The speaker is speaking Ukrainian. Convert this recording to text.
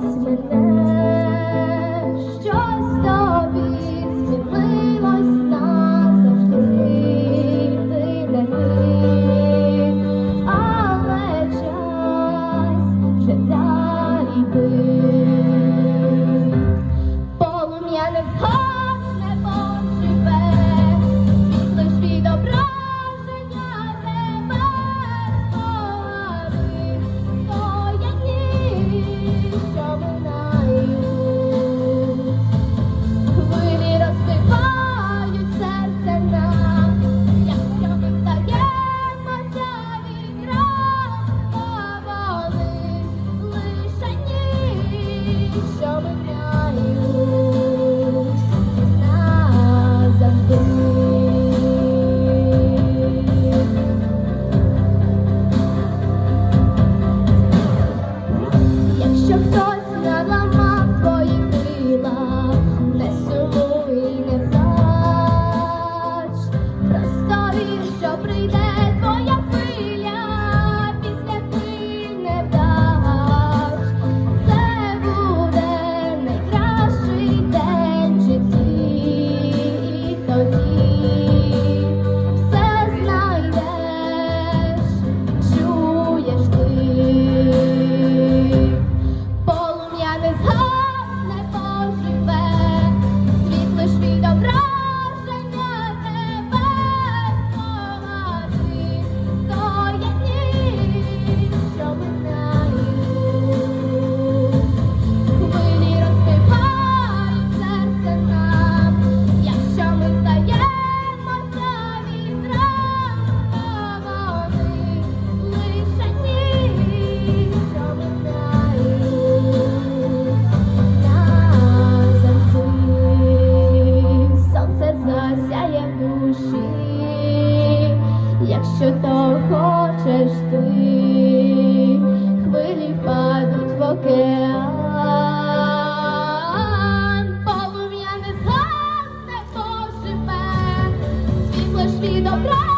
Jasmine. Shelby що то хочеш ти, хвилі падуть в океан, полум'я не згасне, поживе, світло ж.